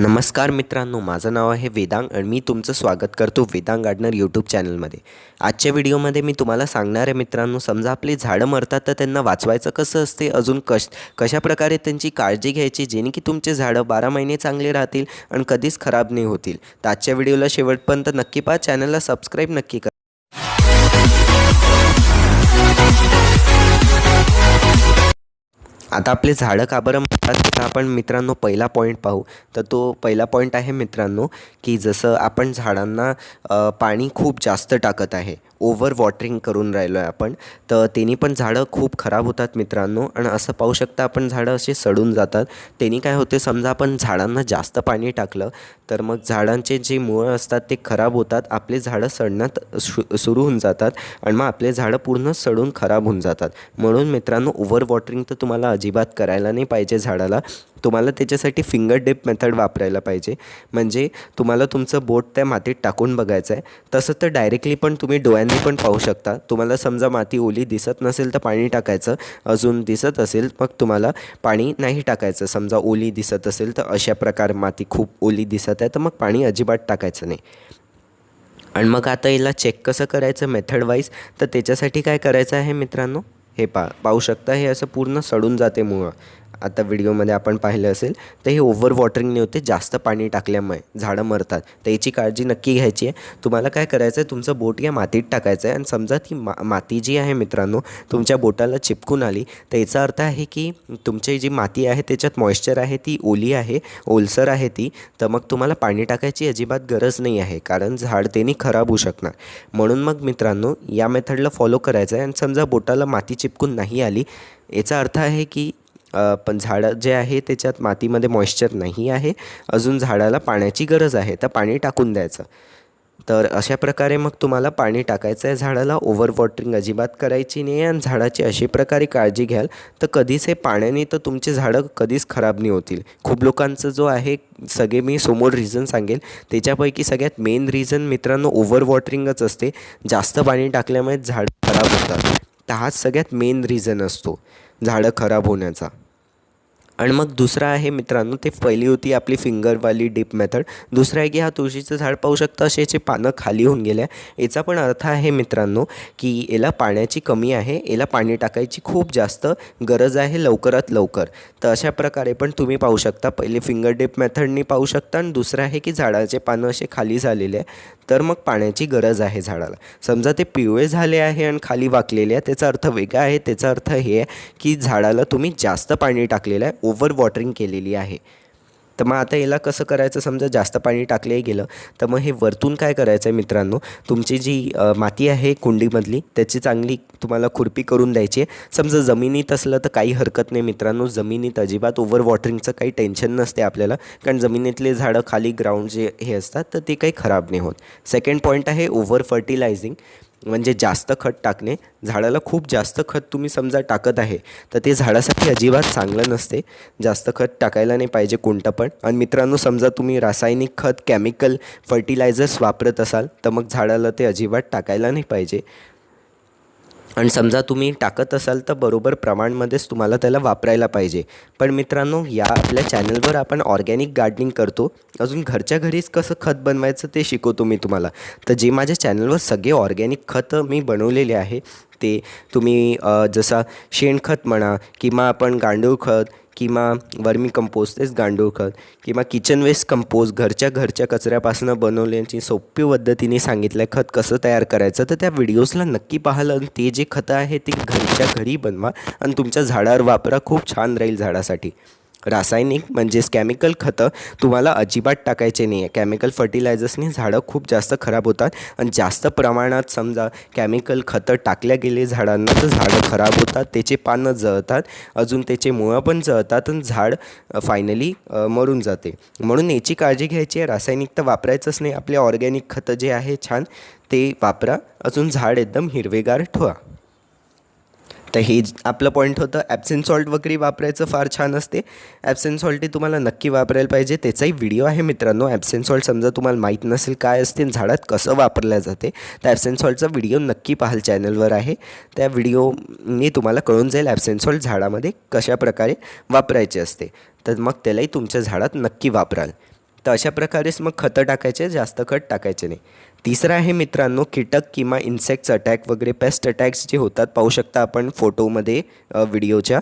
नमस्कार मित्रांनो माझं नाव आहे वेदांग आणि मी तुमचं स्वागत करतो वेदांग गार्डनर यूट्यूब चॅनलमध्ये. आजच्या व्हिडिओमध्ये मी तुम्हाला सांगणार आहे मित्रांनो समजा आपली झाडं मरतात तर त्यांना वाचवायचं कसं असते? अजून कश कशा प्रकारे त्यांची काळजी घ्यायची? जेणे की तुमचे झाडं बारा महिने चांगले राहतील आणि कधीच खराब नाही होतील. तर आजच्या व्हिडिओला शेवटपर्यंत नक्की पहा चॅनलला सबस्क्राईब नक्की करा. आता आपले झाडं का बरं म्हणतात त्याचा आपण मित्रांनो पहिला पॉईंट पाहू. तर तो पहिला पॉईंट आहे मित्रांनो की जसं आपण झाडांना पाणी खूप जास्त टाकत आहे. ओव्हर वॉटरिंग करून राहिलो आहे आपण. तर त्यांनी पण झाडं खूप खराब होतात मित्रांनो. आणि असं पाहू शकता आपण झाडं असे सडून जातात. त्यांनी काय होते समजा आपण झाडांना जास्त पाणी टाकलं तर मग झाडांचे जे मुळं असतात ते खराब होतात. आपले झाडं सडण्यात सुरू होऊन जातात. आणि मग आपले झाडं पूर्ण सडून खराब होऊन जातात. म्हणून मित्रांनो ओव्हर वॉटरिंग तर तुम्हाला अजिबात करायला नाही पाहिजे झाडाला. तुम्हाला त्याच्यासाठी फिंगर डिप मेथड वापरायला पाहिजे. म्हणजे तुम्हाला तुमचं बोट त्या मातीत टाकून बघायचं आहे. तसं तर डायरेक्टली पण तुम्ही डोळ्यांनी पण पाहू शकता. तुम्हाला समजा माती ओली दिसत नसेल तर पाणी टाकायचं. अजून दिसत असेल मग तुम्हाला पाणी नाही टाकायचं. समजा ओली दिसत असेल तर अशा प्रकारे माती खूप ओली दिसत आहे तर मग पाणी अजिबात टाकायचं नाही. आणि मग आता याला चेक कसं करायचं मेथड वाईज तर त्याच्यासाठी काय करायचं आहे मित्रांनो? हे पा पाहू शकता हे असं पूर्ण सडून जाते मुळं. आता व्हिडिओमध्ये आपण पाहिलं असेल तर हे ओव्हर वॉटरिंगने होते जास्त पाणी टाकल्यामुळे झाडं मरतात. तर याची काळजी नक्की घ्यायची आहे. तुम्हाला काय करायचं आहे तुमचं बोट या मातीत टाकायचं आहे आणि समजा ती मा माती जी आहे मित्रांनो तुमच्या बोटाला चिपकून आली तर याचा अर्थ आहे की तुमची जी माती आहे त्याच्यात मॉइश्चर आहे ती ओली आहे ओलसर आहे ती तर मग तुम्हाला पाणी टाकायची अजिबात गरज नाही आहे कारण झाड त्यांनी खराब होऊ शकणार. म्हणून मग मित्रांनो या मेथडला फॉलो करायचं आहे आणि समजा बोटाला माती चिपकून नाही आली याचा अर्थ आहे की पण झाडं जे आहे त्याच्यात मातीमध्ये मॉइश्चर नाही आहे. अजून झाडाला पाण्याची गरज आहे तर पाणी टाकून द्यायचं. तर अशा प्रकारे मग तुम्हाला पाणी टाकायचं आहे झाडाला ओव्हर वॉटरिंग अजिबात करायची नाही आणि झाडाची अशी प्रकारे काळजी घ्याल तर कधीच हे पाण्याने तर तुमचे झाडं कधीच खराब नाही होतील. खूप लोकांचं जो आहे सगळे मी समोर रिझन सांगेल त्याच्यापैकी सगळ्यात मेन रिझन मित्रांनो ओव्हर वॉटरिंगच असते. जास्त पाणी टाकल्यामुळे झाडं खराब होतात. तर हाच सगळ्यात मेन रिझन असतो. झाडं खराब होण्याचा. आणि मग दुसरा आहे मित्रांनो ते पहिली होती आपली फिंगरवाली डीप मेथड. दुसरं आहे की हा तुळशीचं झाड पाहू शकता असे याचे पानं खाली होऊन गेल्या. आहे याचा पण अर्थ आहे मित्रांनो की याला पाण्याची कमी आहे याला पाणी टाकायची खूप जास्त गरज आहे लवकरात लवकर. तर अशा प्रकारे पण तुम्ही पाहू शकता पहिले फिंगर डीप मेथडनी पाहू शकता. आणि दुसरं आहे की झाडाचे पानं असे खाली झालेले आहे. तर मग पाण्याची गरज आहे झाडाला. समजा ते पिवळे झाले आहे आणि खाली वाकलेले आहे त्याचा अर्थ वेगळा आहे. त्याचा अर्थ हे आहे की झाडाला तुम्ही जास्त पाणी टाकलेलं आहे ओव्हर वॉटरिंग केलेली आहे. तर मग आता याला कसं करायचं? समजा जास्त पाणी टाकले गेलं तर मग हे वरतून काय करायचं आहे मित्रांनो? तुमची जी माती आहे कुंडीमधली त्याची चांगली तुम्हाला खुरपी करून द्यायची आहे. समजा जमिनीत असलं तर काही हरकत नाही मित्रांनो. जमिनीत अजिबात ओव्हर वॉटरिंगचं काही टेन्शन नसते आपल्याला. कारण जमिनीतले झाडं खाली ग्राउंड जे हे असतात तर ते काही खराब नाही होत. सेकंड पॉईंट आहे ओव्हर फर्टिलायझिंग म्हणजे जास्त खत टाकणे. झाडाला खूप जास्त खत तुम्ही समजा टाकत आहे तर ते झाडासाठी अजिबात चांगलं नसते. जास्त खत टाकायला नाही पाहिजे कोणतं पण. आणि मित्रांनो समजा तुम्ही रासायनिक खत केमिकल फर्टिलायझर्स वापरत असाल तर मग झाडाला ते अजिबात टाकायला नाही पाहिजे. आणि समजा तुम्ही टाकत असाल तर बरोबर प्रमाणमध्येच तुम्हाला त्याला वापरायला पाहिजे. पण मित्रांनो या आपल्या चॅनलवर आपण ऑर्गॅनिक गार्डनिंग करतो. अजून घरच्या घरीच कसं खत बनवायचं ते शिकवतो मी तुम्हाला. तर जे माझ्या चॅनलवर सगळे ऑर्गॅनिक खतं मी बनवलेले आहे ते तुम्ही जसा शेणखत म्हणा किंवा आपण गांडूळ खत किंवा वर्मी कंपोस्ट तेच गांडूळ खत किंवा किचन वेस्ट कंपोस्ट घरच्या घरच्या कचऱ्यापासून बनवल्याची सोपी पद्धतीने सांगितलं आहे खत कसं तयार करायचं तर त्या व्हिडिओजला नक्की पाहाल आणि ते जे खतं आहे ते घरच्या घरी बनवा आणि तुमच्या झाडावर वापरा. खूप छान राहील झाडासाठी. रासायनिक म्हणजेच केमिकल खतं तुम्हाला अजिबात टाकायचे नाही आहे केमिकल फर्टिलायझर्सने झाडं खूप जास्त खराब होतात. आणि जास्त प्रमाणात समजा केमिकल खतं टाकल्या गेले झाडांना तर झाडं खराब होतात त्याचे पानं जळतात अजून त्याचे मुळं पण जळतात आणि झाड फायनली मरून जाते. म्हणून याची काळजी घ्यायची आहे. रासायनिक तर वापरायचंच नाही. आपले ऑर्गॅनिक खतं जे आहे छान ते वापरा. अजून झाड एकदम हिरवेगार ठेवा. तर हे आपलं पॉईंट होतं. ॲप्सिन सॉल्ट वगैरे वापरायचं फार छान असते. ॲप्सिन सॉल्ट हे तुम्हाला नक्की वापरायला पाहिजे. त्याचाही व्हिडिओ आहे मित्रांनो. ॲप्सिन सॉल्ट समजा तुम्हाला माहीत नसेल काय असते झाडात कसं वापरल्या जाते तर ॲप्सिन सॉल्टचा व्हिडिओ नक्की पाहाल चॅनलवर आहे. त्या व्हिडिओने तुम्हाला कळून जाईल ॲप्सिन सॉल्ट झाडामध्ये कशा प्रकारे वापरायचे असते. तर मग त्यालाही तुमच्या झाडात नक्की वापराल. तर अशा प्रकारेच मग खतं टाकायचे. जास्त खत टाकायचे नाही. तिसरं आहे मित्रांनो कीटक किंवा इन्सेक्ट्स अटॅक वगैरे पेस्ट अटॅक्स जे होतात पाहू शकता आपण फोटोमध्ये व्हिडिओच्या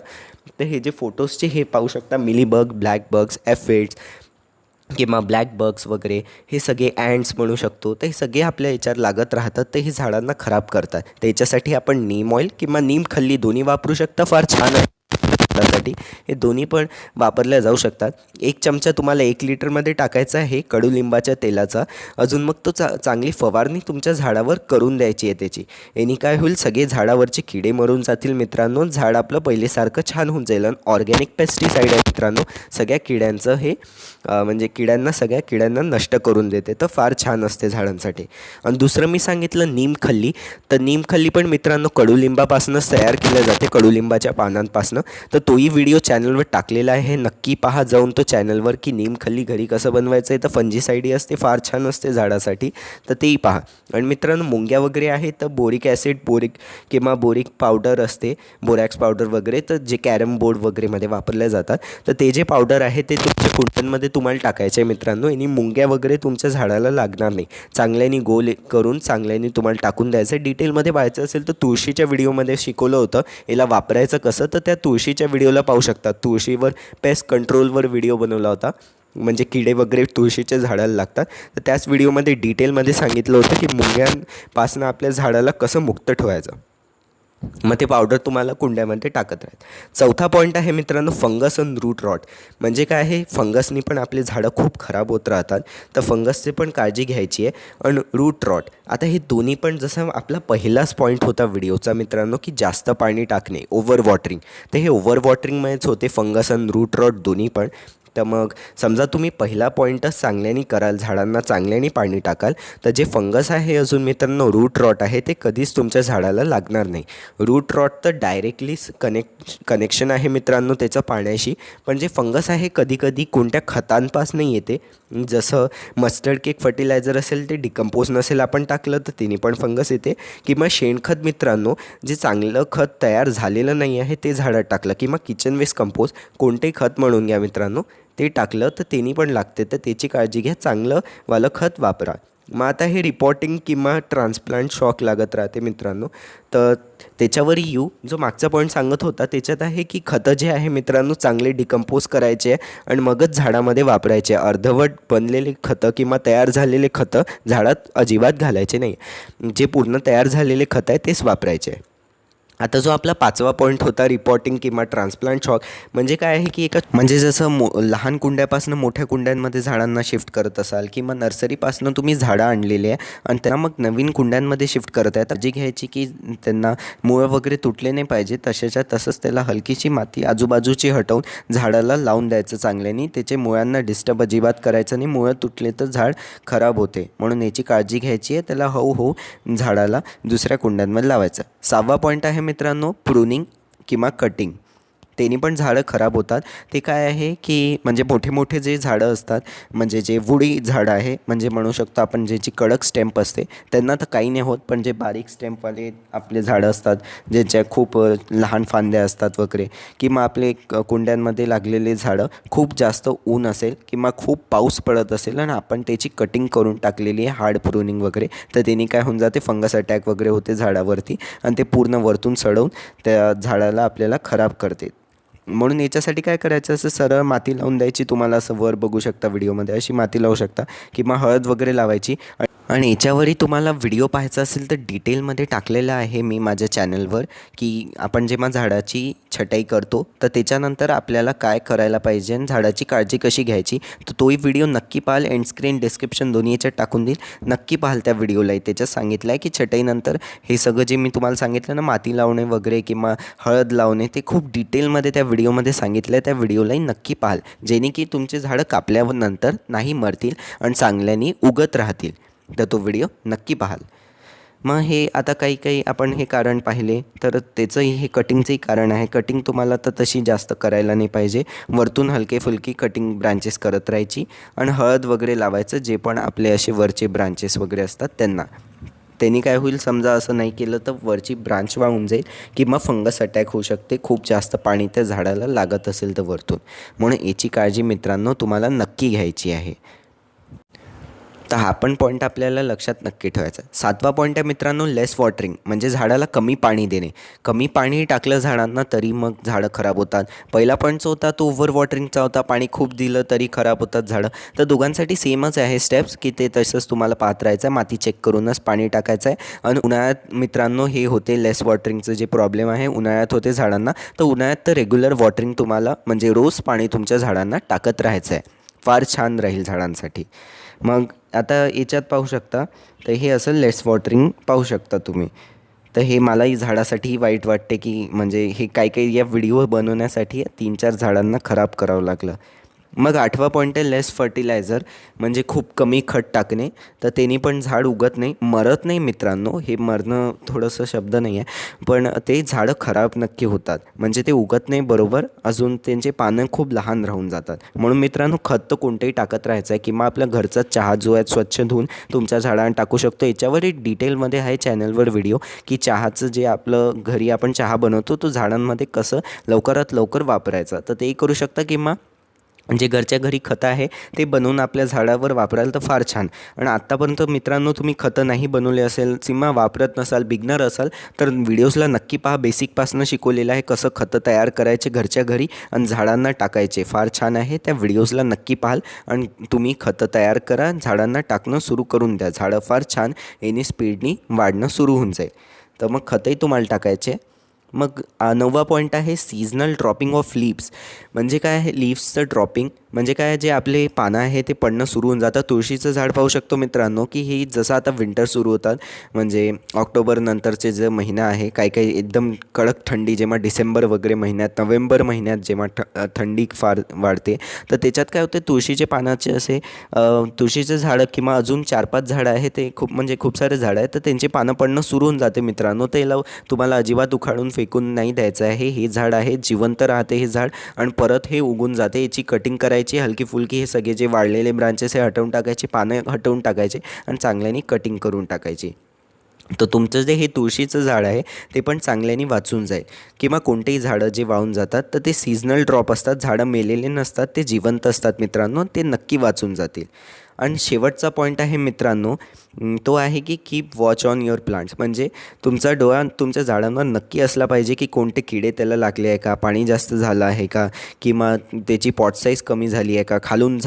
तर हे जे फोटोजचे हे पाहू शकता मिलीबग ब्लॅक बग्स एफेड्स किंवा ब्लॅक बग्स वगैरे हे सगळे अँड्स म्हणू शकतो. तर हे सगळे आपल्या याच्यात लागत राहतात. तर हे झाडांना खराब करतात. त्याच्यासाठी आपण नीम ऑइल किंवा नीम खल्ली दोन्ही वापरू शकता. फार छान आहे. झाडासाठी हे दोन्ही पण वापरल्या जाऊ शकतात. एक चमचा तुम्हाला एक लिटरमध्ये टाकायचा आहे कडुलिंबाच्या तेलाचा. अजून मग तो चा चांगली फवारणी तुमच्या झाडावर करून द्यायची आहे त्याची. याने काय होईल सगळे झाडावरचे किडे मरून जातील मित्रांनो. झाड आपलं पहिलेसारखं छान होऊन जाईल. आणि ऑर्गॅनिक पेस्टिसाईड आहे मित्रांनो. सगळ्या किड्यांचं हे म्हणजे किड्यांना सगळ्या किड्यांना नष्ट करून देते. तर फार छान असते झाडांसाठी. आणि दुसरं मी सांगितलं नीमखल्ली तर नीमखल्ली पण मित्रांनो कडुलिंबापासूनच तयार केलं जाते. कडुलिंबाच्या पानांपासून. तर तोही व्हिडिओ चॅनलवर टाकलेला आहे. नक्की पहा जाऊन तो चॅनलवर की खाली घरी कसं बनवायचं आहे. तर फंजीसाईडी असते फार छान असते झाडासाठी. तर तेही पहा. आणि मित्रांनो मुंग्या वगैरे आहे तर बोरिक ॲसिड बोरिक किंवा बोरिक पावडर असते बोरॅक्स पावडर वगैरे. तर जे कॅरम बोर्ड वगैरेमध्ये वापरल्या जातात. तर ते जे पावडर आहे ते तुमच्या कुंटनमध्ये तुम्हाला टाकायचे आहे मित्रांनो. आणि मुंग्या वगैरे तुमच्या झाडाला लागणार नाही. चांगल्याने गोल करून चांगल्याने तुम्हाला टाकून द्यायचं आहे. डिटेलमध्ये पाहायचं असेल तर तुळशीच्या व्हिडिओमध्ये शिकवलं होतं. याला वापरायचं कसं? तर त्या तुळशीच्या व्हिडिओला पाहू शकता. तुळशीवर पेस्ट कंट्रोलवर व्हिडिओ बनवला होता. म्हणजे किडे वगैरे तुळशीच्या झाडाला लागतात. तर त्याच व्हिडिओमध्ये डिटेलमध्ये सांगितलं होतं की मुंग्यांपासनं आपल्या झाडाला कसं मुक्त ठेवायचं. मग ते पावडर तुम्हाला कुंड्यामध्ये टाकत राहत चौथा पॉईंट आहे मित्रांनो फंगस अन रूट रॉट म्हणजे काय आहे? फंगसनी पण आपले झाडं खूप खराब होत राहतात. तर फंगसची पण काळजी घ्यायची आहे आणि रूट रॉट आता हे दोन्ही पण जसं आपला पहिलाच पॉईंट होता व्हिडिओचा मित्रांनो की जास्त पाणी टाकणे ओव्हर वॉटरिंग तर हे ओव्हर वॉटरिंगमध्येच होते फंगस अन रूट रॉट दोन्ही पण. तर मग समजा तुम्ही पहिला पॉईंटच चांगल्याने कराल झाडांना चांगल्याने पाणी टाकाल तर जे फंगस आहे अजून मित्रांनो रूट रॉट आहे ते कधीच तुमच्या झाडाला लागणार नाही. रूट रॉट तर डायरेक्टली कनेक्ट कनेक्शन आहे मित्रांनो त्याचं पाण्याशी पण जे फंगस आहे कधी कधी कोणत्या खतांपासून येते? जसं मस्टर्ड केक फर्टिलायझर असेल ते डिकम्पोज नसेल आपण टाकलं तर तिने पण फंगस येते. किंवा शेणखत मित्रांनो जे चांगलं खत तयार झालेलं नाही आहे ते झाडात टाकलं. किंवा किचन वेस्ट कंपोज कोणतेही खत म्हणून घ्या मित्रांनो. ते टाकलं तर त्यांनी पण लागते. तर त्याची काळजी घ्या चांगलं वालं खत वापरा. मग आता हे रिपोर्टिंग किंवा ट्रान्सप्लांट शॉक लागत राहते मित्रांनो. तर त्याच्यावर येऊ. जो मागचा पॉईंट सांगत होता त्याच्यात आहे की खतं जे आहे मित्रांनो चांगले डिकम्पोज करायचे आणि मगच झाडामध्ये वापरायचे. अर्धवट बनलेले खतं किंवा तयार झालेले खतं झाडात अजिबात घालायचे नाही. जे पूर्ण तयार झालेले खतं आहे तेच वापरायचे. आहे आता जो आपला पाचवा पॉईंट होता रिपोर्टिंग किंवा ट्रान्सप्लांट शॉक म्हणजे काय आहे की एका म्हणजे जसं मो लहान कुंड्यापासून मोठ्या कुंड्यांमध्ये झाडांना शिफ्ट करत असाल किंवा नर्सरीपासून तुम्ही झाडं आणलेली आहे आणि त्यांना मग नवीन कुंड्यांमध्ये शिफ्ट करत आहे काळजी घ्यायची की त्यांना मुळं वगैरे तुटले नाही पाहिजे तशाच्या तसंच त्याला हलकीची माती आजूबाजूची हटवून झाडाला लावून द्यायचं चांगल्याने त्याचे मुळांना डिस्टर्ब अजिबात करायचं नाही. मुळं तुटले तर झाड खराब होते. म्हणून याची काळजी घ्यायची आहे त्याला हळूहळू झाडाला दुसऱ्या कुंड्यांमध्ये लावायचं. सहावा पॉईंट आहे मित्रांनो प्रुनिंग किंवा कटिंग त्यांनी पण झाडं खराब होतात. ते काय आहे की म्हणजे मोठे मोठे जे झाडं असतात म्हणजे जे वुडी झाडं आहे म्हणजे म्हणू शकतो आपण ज्याची कडक स्टेम्प असते त्यांना तर काही नाही होत पण जे बारीक स्टेम्पवाले आपले झाडं असतात ज्याच्या खूप लहान फांद्या असतात वगैरे किंवा आपले क- कुंड्यांमध्ये लागलेले झाडं खूप जास्त ऊन असेल किंवा खूप पाऊस पडत असेल आणि आपण त्याची कटिंग करून टाकलेली आहे हार्ड प्रुनिंग वगैरे तर त्यांनी काय होऊन जाते फंगस अटॅक वगैरे होते झाडावरती आणि ते पूर्ण वरतून सडवून त्या झाडाला आपल्याला खराब करते. म्हणून याच्यासाठी काय करायचं? असं सरळ माती लावून द्यायची तुम्हाला असं वर बघू शकता व्हिडिओमध्ये अशी माती लावू शकता. किंवा हळद वगैरे लावायची. आणि याच्यावरही तुम्हाला व्हिडिओ पाहायचा असेल तर डिटेलमध्ये टाकलेलं आहे मी माझ्या चॅनलवर की आपण जेव्हा झाडाची छटाई करतो तर त्याच्यानंतर आपल्याला काय करायला पाहिजे आणि झाडाची काळजी कशी घ्यायची तर तोही व्हिडिओ नक्की पाहाल. एंड स्क्रीन डिस्क्रिप्शन दोन्ही याच्यात टाकून देईल. नक्की पाहाल त्या व्हिडिओलाही त्याच्यात सांगितलं आहे की छटाईनंतर हे सगळं जे मी तुम्हाला सांगितलं ना माती लावणे वगैरे किंवा हळद लावणे ते खूप डिटेलमध्ये त्या व्हिडिओमध्ये सांगितलं आहे त्या व्हिडिओलाही नक्की पाहाल. जेणे की तुमचे झाडं कापल्यानंतर नाही मरतील आणि चांगल्याने उगत राहतील. तर तो व्हिडिओ नक्की पाहाल. मग हे आता काही काही आपण हे कारण पाहिले तर त्याचंही हे कटिंगचंही कारण आहे. कटिंग तुम्हाला तर तशी जास्त करायला नाही पाहिजे. वरतून हलके फुलकी कटिंग ब्रांचेस करत राहायची आणि हळद वगैरे लावायचं जे पण आपले असे वरचे ब्रांचेस वगैरे असतात त्यांना. त्यांनी काय होईल समजा असं नाही केलं तर वरची ब्रांच वाहून जाईल किंवा फंगस अटॅक होऊ शकते. खूप जास्त पाणी त्या झाडाला लागत असेल तर वरतून. म्हणून याची काळजी मित्रांनो तुम्हाला नक्की घ्यायची आहे. तर हा पण पॉईंट आपल्याला लक्षात नक्की ठेवायचा आहे. सातवा पॉईंट आहे मित्रांनो लेस वॉटरिंग म्हणजे झाडाला कमी पाणी देणे. कमी पाणी टाकलं झाडांना तरी मग झाडं खराब होतात. पहिला पॉईंट जो होता तो ओव्हर वॉटरिंगचा होता. पाणी खूप दिलं तरी खराब होतात झाडं. तर दोघांसाठी सेमच आहे स्टेप्स की ते तसंच तुम्हाला पाहत राहायचं आहे. माती चेक करूनच पाणी टाकायचं आहे. आणि उन्हाळ्यात मित्रांनो हे होते लेस वॉटरिंगचं जे प्रॉब्लेम आहे. उन्हाळ्यात होते झाडांना. तर उन्हाळ्यात तर रेग्युलर वॉटरिंग तुम्हाला म्हणजे रोज पाणी तुमच्या झाडांना टाकत राहायचं आहे. फार छान राहील झाडांसाठी. मग आता याच्यात पाहू शकता. तर हे असं लेस वॉटरिंग पाहू शकता तुम्ही. तर हे मलाही झाडासाठी वाईट वाटते की म्हणजे हे काही काही या व्हिडिओ बनवण्यासाठी तीन चार झाडांना खराब करावं लागलं. मग आठवा पॉईंट आहे लेस फर्टिलायझर म्हणजे खूप कमी खत टाकणे. तर त्यांनी पण झाड उगत नाही मरत नाही मित्रांनो हे मरणं थोडंसं शब्द नाही आहे पण ते झाडं खराब नक्की होतात. म्हणजे ते उगत नाही बरोबर अजून त्यांचे पानं खूप लहान राहून जातात. म्हणून मित्रांनो खत तर कोणतंही टाकत राहायचं आहे किंवा आपल्या घरचा चहा जो आहे स्वच्छ धुवून तुमच्या झाडांना टाकू शकतो. याच्यावर एक डिटेलमध्ये आहे चॅनलवर व्हिडिओ की चहाचं जे आपलं घरी आपण चहा बनवतो तो झाडांमध्ये कसं लवकरात लवकर वापरायचं. तर तेही करू शकता किंवा जे घरच्या घरी खतं आहे ते बनवून आपल्या झाडावर वापराल तर फार छान. आणि आत्तापर्यंत मित्रांनो तुम्ही खतं नाही बनवले असेल किंवा वापरत नसाल बिगनर असाल तर व्हिडिओजला नक्की पहा. बेसिकपासनं शिकवलेलं आहे कसं खतं तयार करायचे घरच्या घरी आणि झाडांना टाकायचे. फार छान आहे. त्या व्हिडिओजला नक्की पाहाल आणि तुम्ही खतं तयार करा झाडांना टाकणं सुरू करून द्या. झाडं फार छान याने स्पीडनी वाढणं सुरू होऊन जाईल. तर मग खतंही तुम्हाला टाकायचे. मग आ, नववा पॉईंट आहे सीझनल ड्रॉपिंग ऑफ लीव्स म्हणजे काय आहे? लीव्सचं ड्रॉपिंग म्हणजे काय जे आपले पानं आहे ते पडणं सुरू होऊन जातं तुळशीचं झाड पाहू शकतो मित्रांनो की ही जसं आता विंटर सुरू होतात म्हणजे ऑक्टोबर नंतरचे जे महिना आहे काही काही एकदम कडक थंडी जेव्हा डिसेंबर वगैरे महिन्यात नोव्हेंबर महिन्यात जेव्हा थ थंडी फार वाढते तर त्याच्यात काय होते? तुळशीचे पानाचे असे तुळशीचे झाडं किंवा अजून चार पाच झाडं आहे ते खूप म्हणजे खूप सारे झाडं आहेत तर त्यांचे पानं पडणं सुरू होऊन जाते मित्रांनो. ते तुम्हाला अजिबात उखाडून फेकून नाही द्यायचं आहे. हे झाड आहे जिवंत राहते हे झाड आणि परत हे उगून जाते. याची कटिंग करायची हलकी फुलकी हे सगळे जे वाढलेले ब्रांचेस हे हटवून टाकायचे पानं हटवून टाकायचे आणि चांगल्याने कटिंग करून टाकायची. तर तुमचं जे हे तुळशीचं झाड आहे ते पण चांगल्याने वाचून जाईल. किंवा कोणतेही झाडं जे वाळून जातात तर ते सीझनल ड्रॉप असतात. झाडं मेलेले नसतात ते जिवंत असतात मित्रांनो ते नक्की वाचून जातील. आणि शेवटचा पॉईंट आहे मित्रांनो तो आहे की keep watch on your plants म्हणजे तुमचा डोळा तुमच्या झाडांवर नक्की असला पाहिजे की कोणते किडे त्याला लागले आहे का? पाणी जास्त झालं आहे का? किंवा त्याची पॉट साईज कमी झाली आहे का? खालून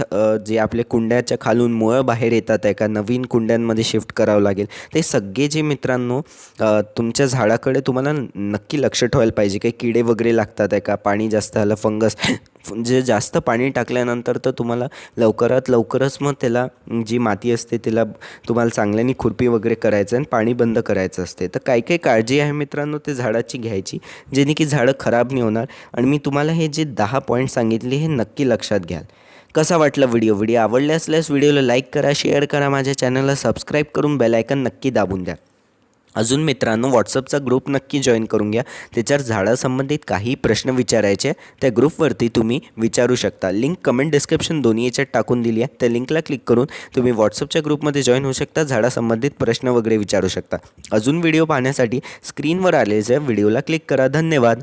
जे आपले कुंड्याच्या खालून मुळं बाहेर येतात आहे का? नवीन कुंड्यांमध्ये शिफ्ट करावं लागेल. ते सगळे जे मित्रांनो तुमच्या झाडाकडे तुम्हाला नक्की लक्ष ठेवायला पाहिजे काही किडे वगैरे लागतात आहे का? पाणी जास्त आलं फंगस जे जास्त पाणी टाकल्यानंतर तर तुम्हाला लवकरात लवकरच मग त्याला जी माती असते त्याला तुम्हाला चांगल्याने खुरपी वगैरे करायचं आणि पाणी बंद करायचं असते. तर काही काही काळजी आहे मित्रांनो ते झाडाची घ्यायची जेणे की झाडं खराब नाही होणार. आणि मी तुम्हाला हे जे दहा पॉईंट सांगितले हे नक्की लक्षात घ्याल. कसा वाटला व्हिडिओ? व्हिडिओ आवडले असल्यास व्हिडिओला लाईक करा शेअर करा माझ्या चॅनलला सबस्क्राईब करून बेलायकन नक्की दाबून द्या. अजून मित्रांनो व्हॉट्सअपचा ग्रुप नक्की जॉईन करून घ्या. त्याच्यावर झाडासंबंधित काही प्रश्न विचारायचे त्या ग्रुपवरती तुम्ही विचारू शकता. लिंक कमेंट डिस्क्रिप्शन दोन्ही याच्यात टाकून दिली आहे. त्या लिंकला क्लिक करून तुम्ही व्हॉट्सअपच्या ग्रुपमध्ये जॉईन होऊ शकता झाडासंबंधित प्रश्न वगैरे विचारू शकता. अजून व्हिडिओ पाहण्यासाठी स्क्रीनवर आलेल्या व्हिडिओला क्लिक करा. धन्यवाद.